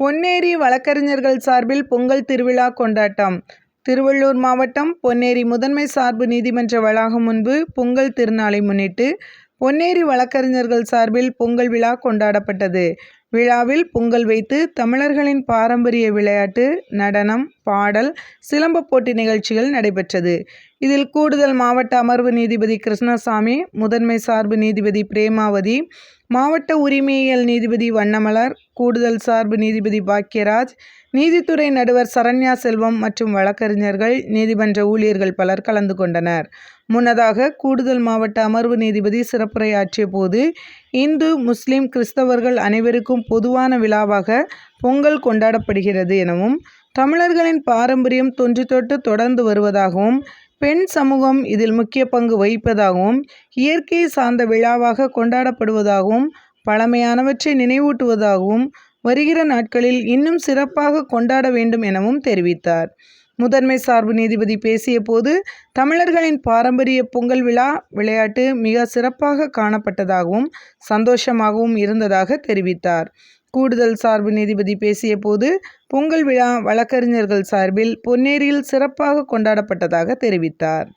பொன்னேரி வழக்கறிஞர்கள் சார்பில் பொங்கல் திருவிழா கொண்டாட்டம். திருவள்ளூர் மாவட்டம் பொன்னேரி முதன்மை சார்பு நீதிமன்ற வளாகம் முன்பு பொங்கல் திருநாளை முன்னிட்டு பொன்னேரி வழக்கறிஞர்கள் சார்பில் பொங்கல் விழா கொண்டாடப்பட்டது. விழாவில் பொங்கல் வைத்து தமிழர்களின் பாரம்பரிய விளையாட்டு நடனம் பாடல் சிலம்ப போட்டி நிகழ்ச்சிகள் நடைபெற்றது. இதில் கூடுதல் மாவட்ட அமர்வு நீதிபதி கிருஷ்ணசாமி முதன்மை சார்பு நீதிபதி பிரேமாவதி மாவட்ட உரிமையியல் நீதிபதி வண்ணமலர் கூடுதல் சார்பு நீதிபதி பாக்கியராஜ் நீதித்துறை நடுவர் சரண்யா செல்வம் மற்றும் வழக்கறிஞர்கள் நீதிமன்ற ஊழியர்கள் பலர் கலந்து கொண்டனர். முன்னதாக கூடுதல் மாவட்ட அமர்வு நீதிபதி சிறப்புரையாற்றிய போது இந்து முஸ்லிம் கிறிஸ்தவர்கள் அனைவருக்கும் பொதுவான விழாவாக பொங்கல் கொண்டாடப்படுகிறது எனவும் தமிழர்களின் பாரம்பரியம் தொன்று தொட்டு தொடர்ந்து வருவதாகவும் பெண் சமூகம் இதில் முக்கிய பங்கு வகிப்பதாகவும் இயற்கையை சார்ந்த விழாவாக கொண்டாடப்படுவதாகவும் பழமையானவற்றை நினைவூட்டுவதாகவும் வருகிற நாட்களில் இன்னும் சிறப்பாக கொண்டாட வேண்டும் எனவும் தெரிவித்தார். முதன்மை சார்பு நீதிபதி பேசிய போது தமிழர்களின் பாரம்பரிய பொங்கல் விழா விளையாட்டு மிக சிறப்பாக காணப்பட்டதாகவும் சந்தோஷமாகவும் இருந்ததாக தெரிவித்தார். கூடுதல் சார்பு நீதிபதி பேசிய போது பொங்கல் விழா வழக்கறிஞர்கள் சார்பில் பொன்னேரியில் சிறப்பாக கொண்டாடப்பட்டதாக தெரிவித்தார்.